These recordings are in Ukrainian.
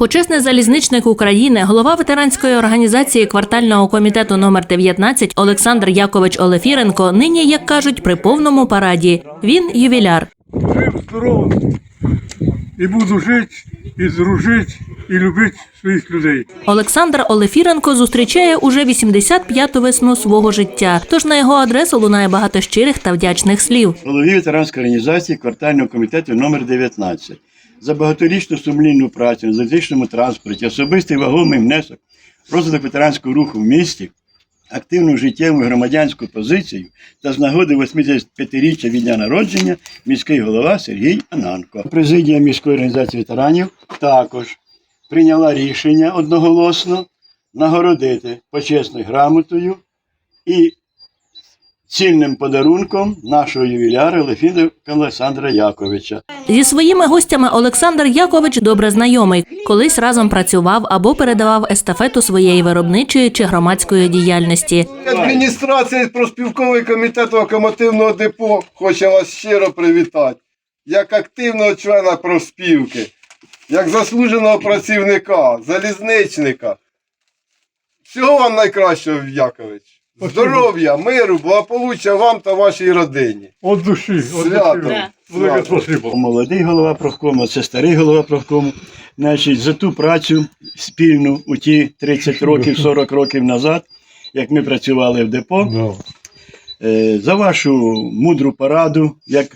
Почесний залізничник України, голова ветеранської організації квартального комітету номер 19 Олександр Якович Олефіренко нині, як кажуть, при повному параді. Він ювіляр. жив здоровим і буду жити, і дружити, і любити своїх людей. Олександр Олефіренко зустрічає уже 85-ту весну свого життя. Тож на його адресу лунає багато щирих та вдячних слів. голові ветеранської організації квартального комітету номер 19 за багаторічну сумлінну працю на залізничному транспорті, особистий вагомий внесок розвиток ветеранського руху в місті, активну життєву громадянську позицію та з нагоди 85-річчя від дня народження міський голова Сергій Ананко. Президія міської організації ветеранів також прийняла рішення одноголосно нагородити почесною грамотою і цінним подарунком нашого ювіляра Лефіда Олександра Яковича. Зі своїми гостями Олександр Якович добре знайомий. Колись разом працював або передавав естафету своєї виробничої чи громадської діяльності. Адміністрація проспілковий комітет локомотивного депо хоче вас щиро привітати. Як активного члена проспілки, як заслуженого працівника, залізничника. Всього вам найкращого, Якович. Здоров'я, миру, благополуччя вам та вашій родині. От душі, от Свято. душі. Велике спасибо. Молодий голова профкому, це старий голова профкому. Значить, за ту працю спільну у ті 30 років, 40 років назад, як ми працювали в депо, Да. е, за вашу мудру пораду, як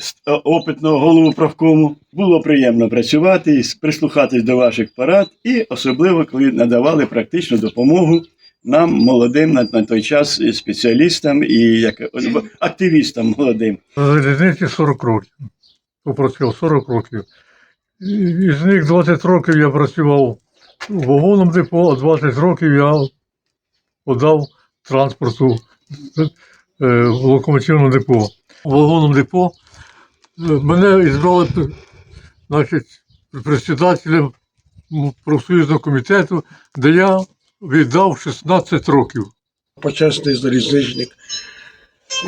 с- е, опитного голову профкому, було приємно працювати і с- прислухатись до ваших порад, і особливо, коли надавали практичну допомогу нам, молодим на, на той час спеціалістам і як активістам молодим. Залізниці 40 років. Попрацював 40 років. Із них 20 років я працював в вагонному депо, а 20 років я подав транспорту е, в локомотивному депо. В вагонному депо е, мене ізбрали значить, председателем профсоюзного комітету, де я віддав 16 років. почесний залізничник,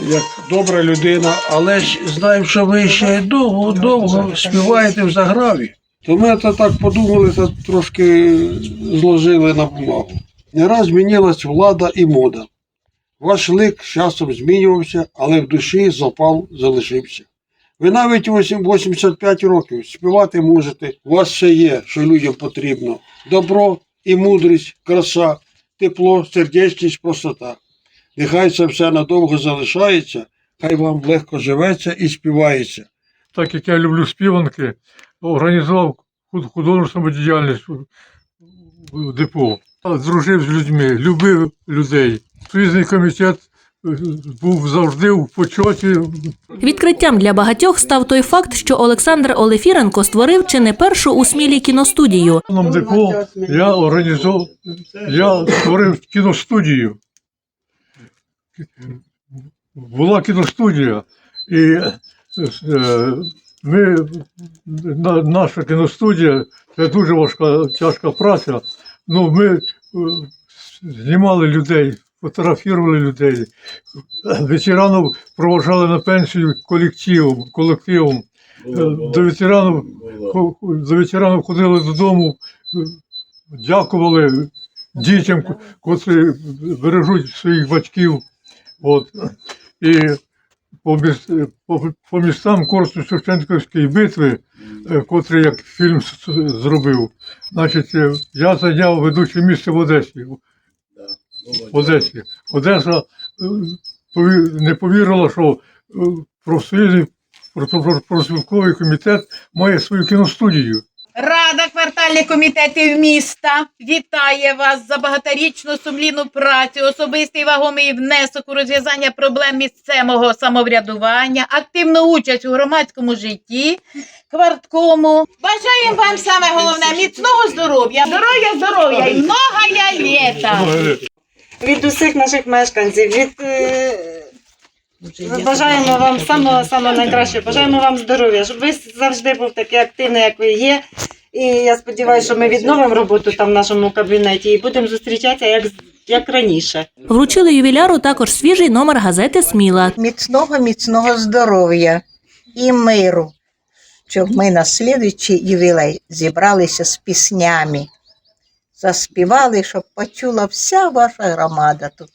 як добра людина, але ж знаємо, що ви ще довго, довго співаєте в заграві. То ми то так подумали, то трошки зложили на бумагу. Не раз змінилась влада і мода. Ваш лик з часом змінювався, але в душі запал залишився. Ви навіть 85 років співати можете. У вас ще є, що людям потрібно. Добро і мудрість, краса, тепло, сердечність, простота. Нехай це все надовго залишається, хай вам легко живеться і співається. так як я люблю співанки, організував худ- художню діяльність в- депо. Дружив з людьми, любив людей. Союзний комітет був завжди в почоті. Відкриттям для багатьох став той факт, що Олександр Олефіренко створив чи не першу у смілі кіностудію. Депо я організував, я створив кіностудію. Була кіностудія, і е, ми, наша кіностудія це дуже важка, тяжка праця. Ну, ми е, знімали людей, фотографували людей. Ветеранів проважали на пенсію колективом, колективом. До ветеранів, до ветеранів ходили додому, дякували дітям, котрі бережуть своїх батьків. От. І по, по, по містам Корсу Шевченківської битви, е, котрий як фільм зробив, значить, е, я зайняв ведуче місце в Одесі. Одесі. Одеса е, не повірила, що е, профсоюзний про- про- профспілковий комітет має свою кіностудію. Рада квартальних комітетів міста вітає вас за багаторічну сумлінну працю, особистий вагомий внесок у розв'язання проблем місцевого самоврядування, активну участь у громадському житті, кварткому. Бажаємо вам саме головне міцного здоров'я, здоров'я, здоров'я і многая літа. Від усіх наших мешканців, від е, бажаємо вам самого самого найкращого, бажаємо вам здоров'я, щоб ви завжди був такий активний, як ви є. І я сподіваюся, що ми відновимо роботу там в нашому кабінеті і будемо зустрічатися як, як раніше. Вручили ювіляру також свіжий номер газети Сміла. міцного, міцного здоров'я і миру, щоб ми на слідуючий ювілей зібралися з піснями. Заспівали, щоб почула вся ваша громада тут.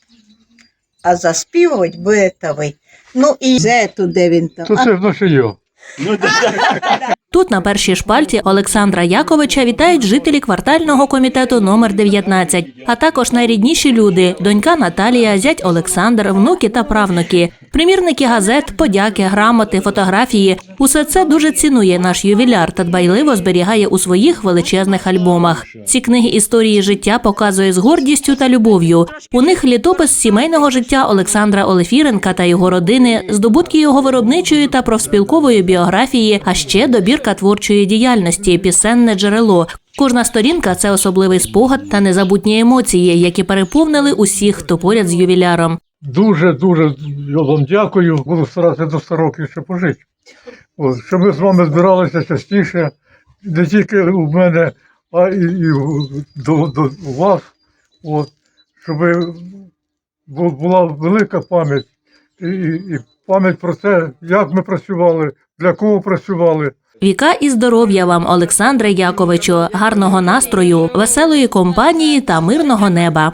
А заспівувати будете ви. Ну і це туди він там. То це ж наше йо. Ну, да, Тут на першій шпальті Олександра Яковича вітають жителі квартального комітету номер 19, а також найрідніші люди: донька Наталія, зять Олександр, внуки та правнуки, примірники газет, подяки, грамоти, фотографії. Усе це дуже цінує наш ювіляр та дбайливо зберігає у своїх величезних альбомах. Ці книги історії життя показує з гордістю та любов'ю. У них літопис сімейного життя Олександра Олефіренка та його родини, здобутки його виробничої та профспілкової біографії, а ще добірка творчої діяльності, пісенне джерело. Кожна сторінка це особливий спогад та незабутні емоції, які переповнили усіх, хто поряд з ювіляром. Дуже, дуже вам дякую. Буду старатися до 100 років ще пожити. От, що ми з вами збиралися частіше, не тільки у мене, а і, і до, до вас. От, щоб була велика пам'ять і, і пам'ять про те, як ми працювали, для кого працювали. Віка і здоров'я вам, Олександре Яковичу, гарного настрою, веселої компанії та мирного неба.